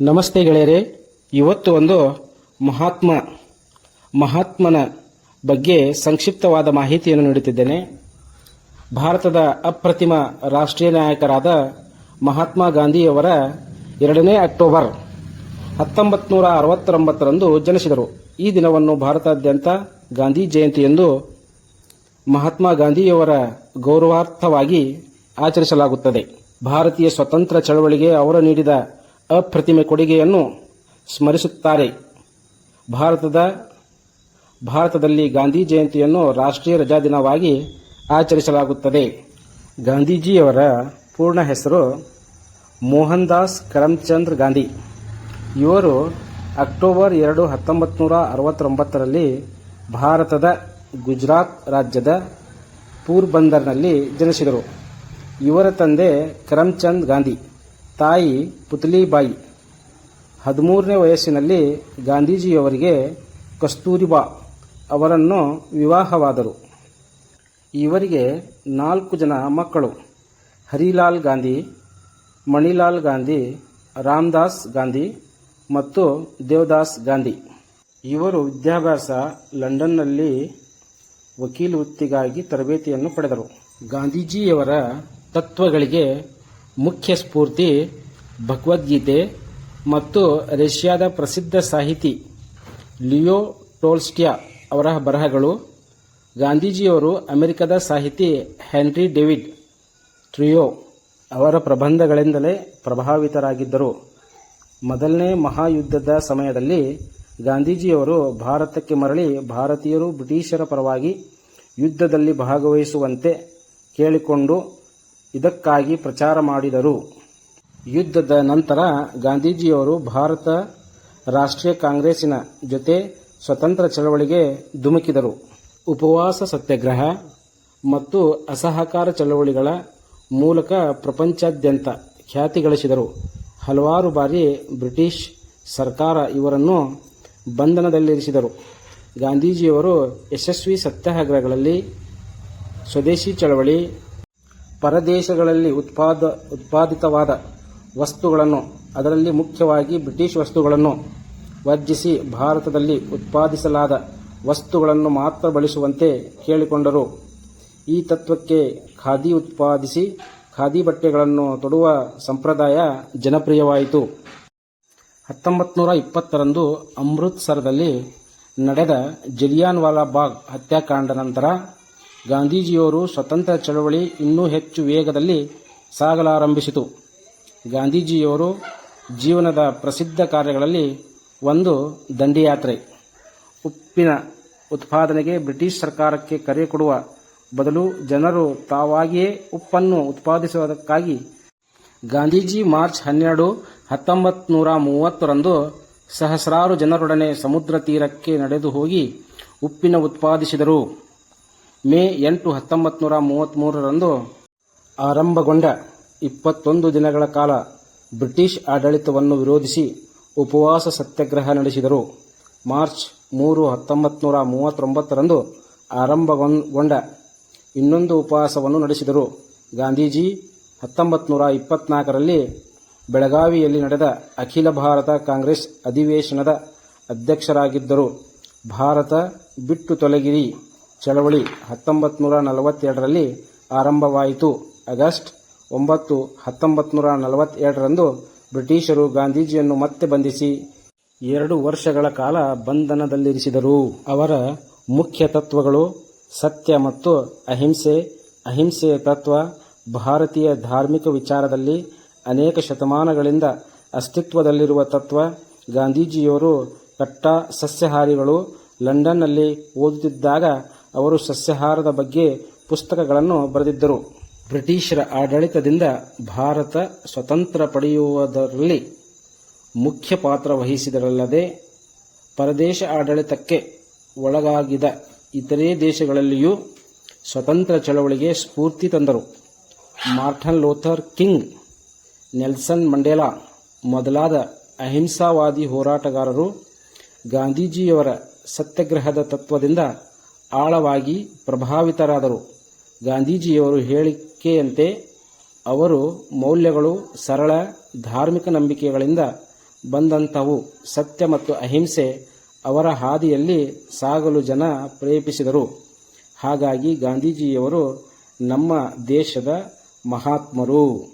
ನಮಸ್ತೆ ಗೆಳೆಯರೇ, ಇವತ್ತು ಒಂದು ಮಹಾತ್ಮ, ಮಹಾತ್ಮನ ಬಗ್ಗೆ ಸಂಕ್ಷಿಪ್ತವಾದ ಮಾಹಿತಿಯನ್ನು ನೀಡುತ್ತಿದ್ದೇನೆ. ಭಾರತದ ಅಪ್ರತಿಮ ರಾಷ್ಟ್ರೀಯ ನಾಯಕರಾದ ಮಹಾತ್ಮ ಗಾಂಧಿಯವರ ಎರಡನೇ ಅಕ್ಟೋಬರ್ ಹತ್ತೊಂಬತ್ತು ನೂರ ಜನಿಸಿದರು. ಈ ದಿನವನ್ನು ಭಾರತಾದ್ಯಂತ ಗಾಂಧಿ ಜಯಂತಿ ಎಂದು ಮಹಾತ್ಮ ಗಾಂಧಿಯವರ ಗೌರವಾರ್ಥವಾಗಿ ಆಚರಿಸಲಾಗುತ್ತದೆ. ಭಾರತೀಯ ಸ್ವತಂತ್ರ ಚಳವಳಿಗೆ ಅವರು ನೀಡಿದ ಅಪ್ರತಿಮ ಕೊಡುಗೆಯನ್ನು ಸ್ಮರಿಸುತ್ತಾರೆ. ಭಾರತದ, ಭಾರತದಲ್ಲಿ ಗಾಂಧಿ ಜಯಂತಿಯನ್ನು ರಾಷ್ಟ್ರೀಯ ರಜಾದಿನವಾಗಿ ಆಚರಿಸಲಾಗುತ್ತದೆ. ಗಾಂಧೀಜಿಯವರ ಪೂರ್ಣ ಹೆಸರು ಮೋಹನ್ ದಾಸ್ ಕರಮ್ಚಂದ್ರ ಗಾಂಧಿ. ಇವರು ಅಕ್ಟೋಬರ್ ಎರಡು ಹತ್ತೊಂಬತ್ತು ನೂರ ಅರವತ್ತೊಂಬತ್ತರಲ್ಲಿ ಭಾರತದ ಗುಜರಾತ್ ರಾಜ್ಯದ ಪೂರ್ಬಂದರ್ನಲ್ಲಿ ಜನಿಸಿದರು. ಇವರ ತಂದೆ ಕರಮ್ಚಂದ್ ಗಾಂಧಿ. ತಾಯಿ ಪುತ್ಲಿಬಾಯಿ. ಹದಿಮೂರನೇ ವಯಸ್ಸಿನಲ್ಲಿ ಗಾಂಧೀಜಿಯವರಿಗೆ ಕಸ್ತೂರಿಬಾ ಅವರನ್ನು ವಿವಾಹವಾದರು. ಇವರಿಗೆ ನಾಲ್ಕು ಜನ ಮಕ್ಕಳು. ಹರಿಲಾಲ್ ಗಾಂಧಿ, ಮಣಿಲಾಲ್ ಗಾಂಧಿ, ರಾಮದಾಸ್ ಗಾಂಧಿ ಮತ್ತು ದೇವದಾಸ್ ಗಾಂಧಿ. ಇವರು ವಿದ್ಯಾಭ್ಯಾಸ ಲಂಡನ್ನಲ್ಲಿ ವಕೀಲ ವೃತ್ತಿಗಾಗಿ ತರಬೇತಿಯನ್ನು ಪಡೆದರು. ಗಾಂಧೀಜಿಯವರ ತತ್ವಗಳಿಗೆ ಮುಖ್ಯ ಸ್ಫೂರ್ತಿ, ಭಗವದ್ಗೀತೆ ಮತ್ತು ರಷ್ಯಾದ ಪ್ರಸಿದ್ಧ ಸಾಹಿತಿ ಲಿಯೋ ಟೋಲ್ಸ್ಟಿಯಾ ಅವರ ಬರಹಗಳು, ಗಾಂಧೀಜಿಯವರು ಅಮೆರಿಕದ ಸಾಹಿತಿ ಹೆನ್ರಿ ಡೇವಿಡ್ ಟ್ರಿಯೋ ಅವರ ಪ್ರಬಂಧಗಳಿಂದಲೇ ಪ್ರಭಾವಿತರಾಗಿದ್ದರು. ಮೊದಲನೇ ಮಹಾಯುದ್ಧದ ಸಮಯದಲ್ಲಿ ಗಾಂಧೀಜಿಯವರು ಭಾರತಕ್ಕೆ ಮರಳಿ ಭಾರತೀಯರು ಬ್ರಿಟಿಷರ ಪರವಾಗಿ ಯುದ್ಧದಲ್ಲಿ ಭಾಗವಹಿಸುವಂತೆ ಕೇಳಿಕೊಂಡು ಇದಕ್ಕಾಗಿ ಪ್ರಚಾರ ಮಾಡಿದರು. ಯುದ್ಧದ ನಂತರ ಗಾಂಧೀಜಿಯವರು ಭಾರತ ರಾಷ್ಟ್ರೀಯ ಕಾಂಗ್ರೆಸ್ಸಿನ ಜೊತೆ ಸ್ವತಂತ್ರ ಚಳವಳಿಗೆ ಧುಮುಕಿದರು. ಉಪವಾಸ ಸತ್ಯಾಗ್ರಹ ಮತ್ತು ಅಸಹಕಾರ ಚಳವಳಿಗಳ ಮೂಲಕ ಪ್ರಪಂಚಾದ್ಯಂತ ಖ್ಯಾತಿ ಗಳಿಸಿದರು. ಹಲವಾರು ಬಾರಿ ಬ್ರಿಟಿಷ್ ಸರ್ಕಾರ ಇವರನ್ನು ಬಂಧನದಲ್ಲಿರಿಸಿದರು. ಗಾಂಧೀಜಿಯವರು ಯಶಸ್ವಿ ಸತ್ಯಾಗ್ರಹಗಳಲ್ಲಿ ಸ್ವದೇಶಿ ಚಳವಳಿ ಪರದೇಶಗಳಲ್ಲಿ ಉತ್ಪಾದ, ಉತ್ಪಾದಿತವಾದ ವಸ್ತುಗಳನ್ನು, ಅದರಲ್ಲಿ ಮುಖ್ಯವಾಗಿ ಬ್ರಿಟಿಷ್ ವಸ್ತುಗಳನ್ನು ವರ್ಜಿಸಿ ಭಾರತದಲ್ಲಿ ಉತ್ಪಾದಿಸಲಾದ ವಸ್ತುಗಳನ್ನು ಮಾತ್ರ ಬಳಸುವಂತೆ ಕೇಳಿಕೊಂಡರು. ಈ ತತ್ವಕ್ಕೆ ಖಾದಿ ಉತ್ಪಾದಿಸಿ ಖಾದಿ ಬಟ್ಟೆಗಳನ್ನು ತೊಡುವ ಸಂಪ್ರದಾಯ ಜನಪ್ರಿಯವಾಯಿತು. ಹತ್ತೊಂಬತ್ತು ನೂರ ಇಪ್ಪತ್ತರಂದು ಅಮೃತ್ಸರದಲ್ಲಿ ನಡೆದ ಜಲಿಯಾನ್ವಾಲಾ ಬಾಗ್ ಹತ್ಯಾಕಾಂಡ ನಂತರ ಗಾಂಧೀಜಿಯವರು ಸ್ವತಂತ್ರ ಚಳವಳಿ ಇನ್ನೂ ಹೆಚ್ಚು ವೇಗದಲ್ಲಿ ಸಾಗಲಾರಂಭಿಸಿತು. ಗಾಂಧೀಜಿಯವರು ಜೀವನದ ಪ್ರಸಿದ್ಧ ಕಾರ್ಯಗಳಲ್ಲಿ ಒಂದು ದಂಡಿಯಾತ್ರೆ. ಉಪ್ಪಿನ ಉತ್ಪಾದನೆಗೆ ಬ್ರಿಟಿಷ್ ಸರ್ಕಾರಕ್ಕೆ ಕರೆ ಕೊಡುವ ಬದಲು ಜನರು ತಾವಾಗಿಯೇ ಉಪ್ಪನ್ನು ಉತ್ಪಾದಿಸುವುದಕ್ಕಾಗಿ ಗಾಂಧೀಜಿ ಮಾರ್ಚ್ ಹನ್ನೆರಡು ಹತ್ತೊಂಬತ್ತು ನೂರ ಮೂವತ್ತರಂದು ಸಹಸ್ರಾರು ಜನರೊಡನೆ ಸಮುದ್ರ ತೀರಕ್ಕೆ ನಡೆದು ಹೋಗಿ ಉಪ್ಪಿನ ಉತ್ಪಾದಿಸಿದರು. ಮೇ ಎಂಟು ಹತ್ತೊಂಬತ್ತು ನೂರ ಮೂವತ್ತ್ಮೂರರಂದು ಆರಂಭಗೊಂಡ ಇಪ್ಪತ್ತೊಂದು ದಿನಗಳ ಕಾಲ ಬ್ರಿಟಿಷ್ ಆಡಳಿತವನ್ನು ವಿರೋಧಿಸಿ ಉಪವಾಸ ಸತ್ಯಾಗ್ರಹ ನಡೆಸಿದರು. ಮಾರ್ಚ್ ಮೂರು ಹತ್ತೊಂಬತ್ತು ನೂರ ಮೂವತ್ತೊಂಬತ್ತರಂದು ಆರಂಭಗೊಂಡ ಇನ್ನೊಂದು ಉಪವಾಸವನ್ನು ನಡೆಸಿದರು. ಗಾಂಧೀಜಿ ಹತ್ತೊಂಬತ್ತು ನೂರ ಇಪ್ಪತ್ನಾಲ್ಕರಲ್ಲಿ ಬೆಳಗಾವಿಯಲ್ಲಿ ನಡೆದ ಅಖಿಲ ಭಾರತ ಕಾಂಗ್ರೆಸ್ ಅಧಿವೇಶನದ ಅಧ್ಯಕ್ಷರಾಗಿದ್ದರು. ಭಾರತ ಬಿಟ್ಟು ತೊಲಗಿರಿ. ಚಳವಳಿ ಹತ್ತೊಂಬತ್ತು ನೂರ ನಲವತ್ತೆರಡರಲ್ಲಿ ಆರಂಭವಾಯಿತು. ಆಗಸ್ಟ್ ಒಂಬತ್ತು ಹತ್ತೊಂಬತ್ತು ನೂರ ನಲವತ್ತೆರಡರಂದು ಬ್ರಿಟಿಷರು ಗಾಂಧೀಜಿಯನ್ನು ಮತ್ತೆ ಬಂಧಿಸಿ ಎರಡು ವರ್ಷಗಳ ಕಾಲ ಬಂಧನದಲ್ಲಿರಿಸಿದರು. ಅವರ ಮುಖ್ಯ ತತ್ವಗಳು ಸತ್ಯ ಮತ್ತು ಅಹಿಂಸೆ. ಅಹಿಂಸೆಯ ತತ್ವ ಭಾರತೀಯ ಧಾರ್ಮಿಕ ವಿಚಾರದಲ್ಲಿ ಅನೇಕ ಶತಮಾನಗಳಿಂದ ಅಸ್ತಿತ್ವದಲ್ಲಿರುವ ತತ್ವ. ಗಾಂಧೀಜಿಯವರು ಕಟ್ಟ ಸಸ್ಯಹಾರಿಗಳು ಲಂಡನ್ನಲ್ಲಿ ಓದುತ್ತಿದ್ದಾಗ ಅವರು ಸಸ್ಯಾಹಾರದ ಬಗ್ಗೆ ಪುಸ್ತಕಗಳನ್ನು ಬರೆದಿದ್ದರು. ಬ್ರಿಟಿಷರ ಆಡಳಿತದಿಂದ ಭಾರತ ಸ್ವತಂತ್ರ ಪಡೆಯುವುದರಲ್ಲಿ ಮುಖ್ಯ ಪಾತ್ರ ವಹಿಸಿದರಲ್ಲದೆ ಪರದೇಶ ಆಡಳಿತಕ್ಕೆ ಒಳಗಾಗಿದ ಇತರೆ ದೇಶಗಳಲ್ಲಿಯೂ ಸ್ವತಂತ್ರ ಚಳವಳಿಗೆ ಸ್ಫೂರ್ತಿ ತಂದರು. Martin Luther King, Nelson Mandela ಮೊದಲಾದ ಅಹಿಂಸಾವಾದಿ ಹೋರಾಟಗಾರರು ಗಾಂಧೀಜಿಯವರ ಸತ್ಯಾಗ್ರಹದ ತತ್ವದಿಂದ ಆಳವಾಗಿ ಪ್ರಭಾವಿತರಾದರು. ಗಾಂಧೀಜಿಯವರು ಹೇಳಿಕೆಯಂತೆ, ಅವರು ಮೌಲ್ಯಗಳು ಸರಳ ಧಾರ್ಮಿಕ ನಂಬಿಕೆಗಳಿಂದ ಬಂದಂಥವು. ಸತ್ಯ ಮತ್ತು ಅಹಿಂಸೆ ಅವರ ಹಾದಿಯಲ್ಲಿ ಸಾಗಲು ಜನ ಪ್ರೇರೇಪಿಸಿದರು. ಹಾಗಾಗಿ ಗಾಂಧೀಜಿಯವರು ನಮ್ಮ ದೇಶದ ಮಹಾತ್ಮರು.